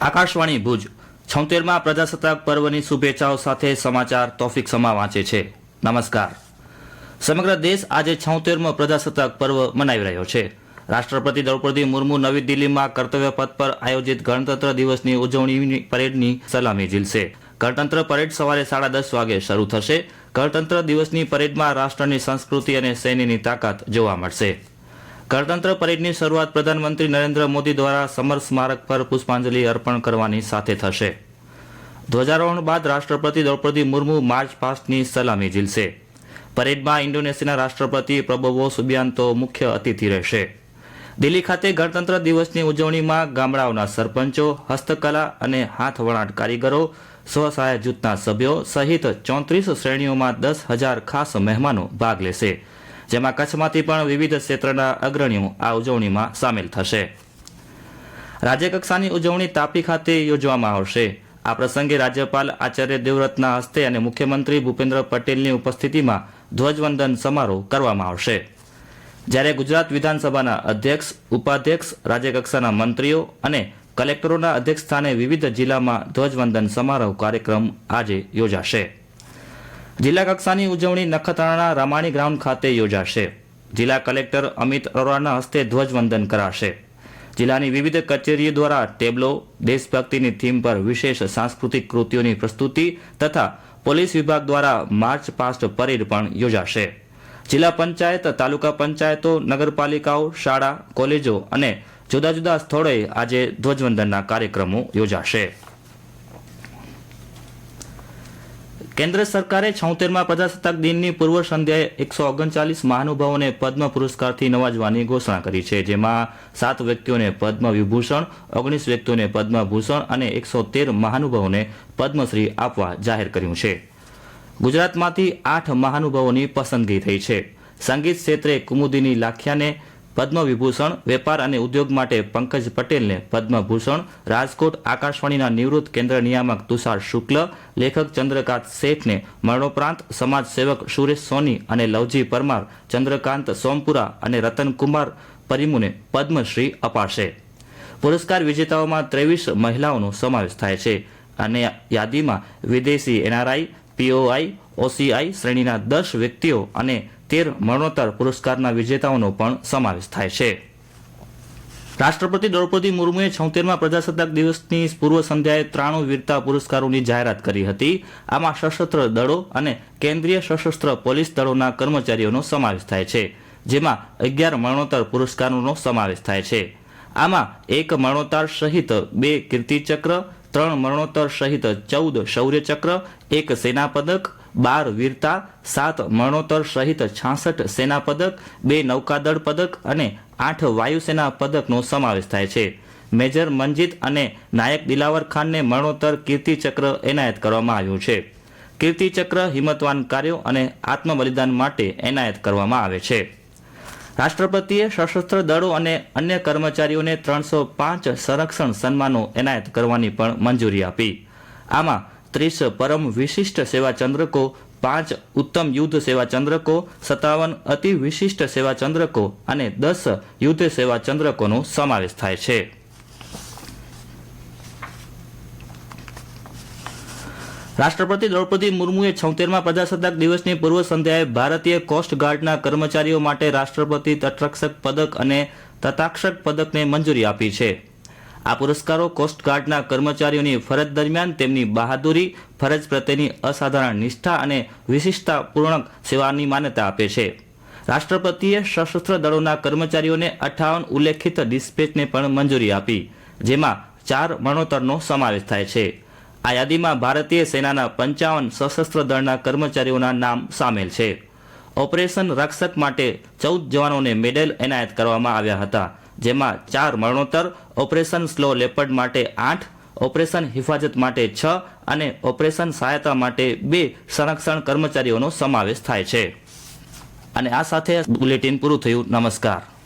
આકાશવાણી ભુજ, છોતેરમાં પ્રજાસત્તાક પર્વની શુભેચ્છાઓ સાથે સમાચાર તોફિક સમા વાંચે છે. નમસ્કાર. સમગ્ર દેશ આજે છોતેરમો પ્રજાસત્તાક પર્વ મનાવી રહ્યો છે. રાષ્ટ્રપતિ દ્રૌપદી મુર્મુ નવી દિલ્હીમાં કર્તવ્ય પથ પર આયોજિત ગણતંત્ર દિવસની ઉજવણીની પરેડની સલામી ઝીલશે. ગણતંત્ર પરેડ સવારે સાડા દસ વાગે શરૂ થશે. ગણતંત્ર દિવસની પરેડમાં રાષ્ટ્રની સંસ્કૃતિ અને સૈન્યની તાકાત જોવા મળશે. ગણતંત્ર પરેડની શરૂઆત પ્રધાનમંત્રી નરેન્દ્ર મોદી દ્વારા સમર સ્મારક પર પુષ્પાંજલિ અર્પણ કરવાની સાથે થશે. ધ્વજારોહણ બાદ રાષ્ટ્રપતિ દ્રૌપદી મુર્મુ માર્ચ પાસ્ટની સલામી ઝીલશે. પરેડમાં ઇન્ડોનેશિયાના રાષ્ટ્રપતિ પ્રબોવો સુબિયાન્તો મુખ્ય અતિથિ રહેશે. દિલ્હી ખાતે ગણતંત્ર દિવસની ઉજવણીમાં ગામડાઓના સરપંચો, હસ્તકલા અને હાથવણાટ કારીગરો, સ્વસહાય જૂથના સભ્યો સહિત ચોત્રીસ શ્રેણીઓમાં દસ હજાર ખાસ મહેમાનો ભાગ લેશે. જેમાં કચ્છમાંથી પણ વિવિધ ક્ષેત્રના અગ્રણીઓ આ ઉજવણીમાં સામેલ થશે. રાજ્યકક્ષાની ઉજવણી તાપી ખાતે યોજવામાં આવશે. આ પ્રસંગે રાજ્યપાલ આચાર્ય દેવવ્રતના હસ્તે અને મુખ્યમંત્રી ભૂપેન્દ્ર પટેલની ઉપસ્થિતિમાં ધ્વજવંદન સમારોહ કરવામાં આવશે. જ્યારે ગુજરાત વિધાનસભાના અધ્યક્ષ, ઉપાધ્યક્ષ, રાજ્યકક્ષાના મંત્રીઓ અને કલેક્ટરોના અધ્યક્ષ સ્થાને વિવિધ જિલ્લામાં ધ્વજવંદન સમારોહ કાર્યક્રમ આજે યોજાશે. જિલ્લા કક્ષાની ઉજવણી નખત્રાણા રામાણી ગ્રાઉન્ડ ખાતે યોજાશે. જિલ્લા કલેક્ટર અમિત અરોરાના હસ્તે ધ્વજવંદન કરાશે. જિલ્લાની વિવિધ કચેરીઓ દ્વારા ટેબલો, દેશભક્તિની થીમ પર વિશેષ સાંસ્કૃતિક કૃતિઓની પ્રસ્તુતિ તથા પોલીસ વિભાગ દ્વારા માર્ચ પાસ્ટ પરેડ પણ યોજાશે. જિલ્લા પંચાયત, તાલુકા પંચાયતો, નગરપાલિકાઓ, શાળા, કોલેજો અને જુદા જુદા સ્થળોએ આજે ધ્વજવંદનના કાર્યક્રમો યોજાશે. કેન્દ્ર સરકારે છોતેરમાં પ્રજાસત્તાક દિનની પૂર્વ સંધ્યાએ એકસો ઓગણચાલીસ મહાનુભાવોને પદ્મ પુરસ્કારથી નવાજવાની ઘોષણા કરી છે, જેમાં સાત વ્યક્તિઓને પદ્મ વિભૂષણ, ઓગણીસ વ્યક્તિઓને પદ્મભૂષણ અને એકસો તેર મહાનુભાવોને પદ્મશ્રી આપવા જાહેર કર્યું છે. ગુજરાતમાંથી આઠ મહાનુભાવોની પસંદગી થઈ છે. સંગીત ક્ષેત્રે કુમુદિની લાખિયાને પદ્મ વિભૂષણ વેપાર અને ઉદ્યોગ માટે પંકજ પટેલને પદ્મભૂષણ, રાજકોટ આકાશવાણીના નિવૃત્ત કેન્દ્ર નિયામક તુષાર શુક્લ, લેખક ચંદ્રકાંત શેઠને મરણોપરાંત સમાજ સેવક સુરેશ સોની અને લવજી પરમાર, ચંદ્રકાંત સોમપુરા અને રતનકુમાર પરિમુને પદ્મશ્રી અપાશે. પુરસ્કાર વિજેતાઓમાં ત્રેવીસ મહિલાઓનો સમાવેશ થાય છે. અને યાદીમાં વિદેશી એનઆરઆઈ પીઓઆઈ, ઓસીઆઈ શ્રેણીના દસ વ્યક્તિઓ અને તેર મરણોત્તર પુરસ્કારના વિજેતાઓનો પણ સમાવેશ થાય છે. રાષ્ટ્રપતિ દ્રૌપદી મુર્મુએ છોતેરમાં પ્રજાસત્તાક દિવસની પૂર્વ સંધ્યાએ ત્રાણું વીરતા પુરસ્કારોની જાહેરાત કરી હતી. આમાં સશસ્ત્ર દળો અને કેન્દ્રીય સશસ્ત્ર પોલીસ દળોના કર્મચારીઓનો સમાવેશ થાય છે, જેમાં અગિયાર મરણોત્તર પુરસ્કારોનો સમાવેશ થાય છે. આમાં એક મરણોત્તર સહિત બે કીર્તિચક્ર ત્રણ મરણોત્તર સહિત ચૌદ શૌર્યચક્ર, એક સેના પદક બાર વીરતા, સાત મરણોત્તર સહિત છાસઠ સેના પદક બે નૌકાદળ પદક અને આઠ વાયુસેના પદકનો સમાવેશ થાય છે. મેજર મનજીત અને નાયક દિલાવર ખાનને મરણોત્તર કીર્તિચક્ર એનાયત કરવામાં આવ્યું છે. કીર્તિચક્ર હિંમતવાન કાર્યો અને આત્મબલિદાન માટે એનાયત કરવામાં આવે છે. રાષ્ટ્રપતિએ સશસ્ત્ર દળો અને અન્ય કર્મચારીઓને ત્રણસો પાંચ સંરક્ષણ સન્માનો એનાયત કરવાની પણ મંજૂરી આપી. આમાં ત્રીસ પરમ વિશિષ્ટ સેવા ચંદ્રકો, પાંચ ઉત્તમ યુદ્ધ સેવા ચંદ્રકો, સત્તાવન અતિ વિશિષ્ટ સેવા ચંદ્રકો અને દસ યુદ્ધ સેવા ચંદ્રકોનો સમાવેશ થાય છે. રાષ્ટ્રપતિ દ્રૌપદી મુર્મુએ છોતેરમાં પ્રજાસત્તાક દિવસની પૂર્વ સંધ્યાએ ભારતીય કોસ્ટ ગાર્ડના કર્મચારીઓ માટે રાષ્ટ્રપતિ તટરક્ષક પદક અને તટાક્ષક પદકને મંજૂરી આપી છે. આ પુરસ્કારો કોસ્ટ ગાર્ડના કર્મચારીઓની ફરજ દરમિયાન તેમની બહાદુરી, ફરજ પ્રત્યેની અસાધારણ નિષ્ઠા અને વિશિષ્ટતાપૂર્ણ સેવાની માન્યતા આપે છે. રાષ્ટ્રપતિએ સશસ્ત્ર દળોના કર્મચારીઓને અઠાવન ઉલ્લેખિત ડિસ્પેચને પણ મંજૂરી આપી, જેમાં ચાર મરણોત્તરનો સમાવેશ થાય છે. આ યાદીમાં ભારતીય સેનાના પંચાવન સશસ્ત્ર દળના કર્મચારીઓના નામ સામેલ છે. ઓપરેશન રક્ષક માટે ચૌદ જવાનોને મેડલ એનાયત કરવામાં આવ્યા હતા, જેમાં ચાર મરણોત્તર, ઓપરેશન સ્લો લેપર્ડ માટે આઠ, ઓપરેશન હિફાજત માટે છ અને ઓપરેશન સહાયતા માટે બે સંરક્ષણ કર્મચારીઓનો સમાવેશ થાય છે. અને આ સાથે બુલેટિન પૂરું થયું. નમસ્કાર.